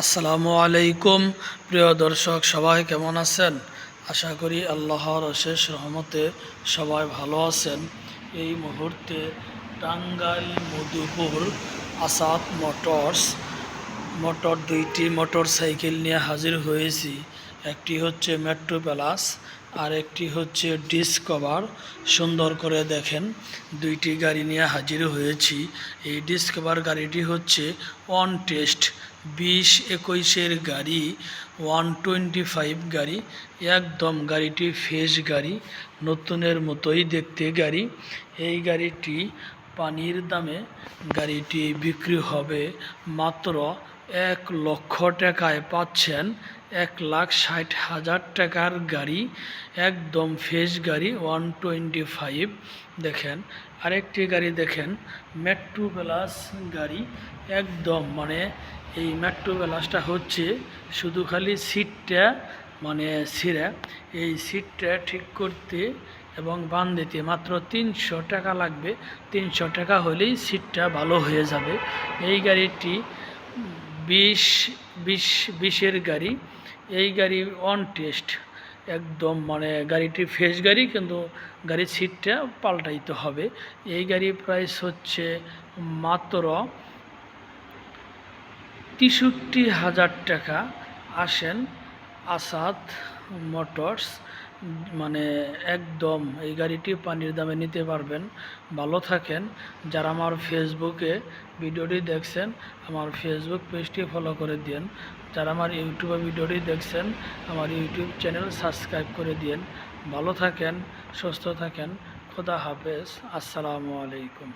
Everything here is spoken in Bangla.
আসসালামু আলাইকুম। প্রিয় দর্শক, সবাই কেমন আছেন? আশা করি আল্লাহর অশেষ রহমতে সবাই ভালো আছেন। এই মুহূর্তে টাঙ্গাইল মধুপুর আসাদ মোটরস, মোটর দুইটি মোটর সাইকেল নিয়ে হাজির হয়েছি। একটি হচ্ছে মেট্রো প্যালাস আর একটি হচ্ছে ডিসকভার। সুন্দর করে দেখেন, দুইটি গাড়ি নিয়ে হাজির হয়েছি। এই ডিসকভার গাড়িটি হচ্ছে ওয়ান টেস্ট, বিশ একুশের গাড়ি, ওয়ান টোয়েন্টি ফাইভ গাড়ি, একদম গাড়িটি ফ্রেশ গাড়ি, নতুনের মতোই দেখতে গাড়ি। এই গাড়িটি পানির দামে গাড়িটি বিক্রি হবে মাত্র এক লক্ষ টাকায় পাচ্ছেন এক লাখ ষাট হাজার টাকার গাড়ি, একদম ফ্রেশ গাড়ি, ওয়ান টোয়েন্টি ফাইভ। দেখেন, আরেকটি গাড়ি দেখেন, মেট্রো প্লাস গাড়ি। একদম মানে এই মেট্রো প্লাসটা হচ্ছে শুধু খালি সিটটা মানে ছিঁড়া এই সিটটা ঠিক করতে এবং বান দিতে মাত্র তিনশো টাকা লাগবে। তিনশো টাকা হলেই সিটটা ভালো হয়ে যাবে। এই গাড়িটি বিশ বিশ, বিশের গাড়ি। এই গাড়ি অন টেস্ট একদম মানে গাড়িটি ফ্রেশ গাড়ি, কিন্তু গাড়ির সিটটা পাল্টাইতে হবে। এই গাড়ির প্রাইস হচ্ছে মাত্র তেষট্টি হাজার টাকা। আসেন আসাদ মোটরস। মানে একদম এই গাড়িটি পানির দামে নিতে পারবেন। ভালো থাকেন। যারা আমার ফেসবুকে ভিডিওটি দেখছেন, আমার ফেসবুক পেজটি ফলো করে দিন যারা আমার ইউটিউবে ভিডিওটি দেখছেন, আমার ইউটিউব চ্যানেল সাবস্ক্রাইব করে দিন ভালো থাকেন, সুস্থ থাকেন। খোদা হাফেজ। আসসালামু আলাইকুম।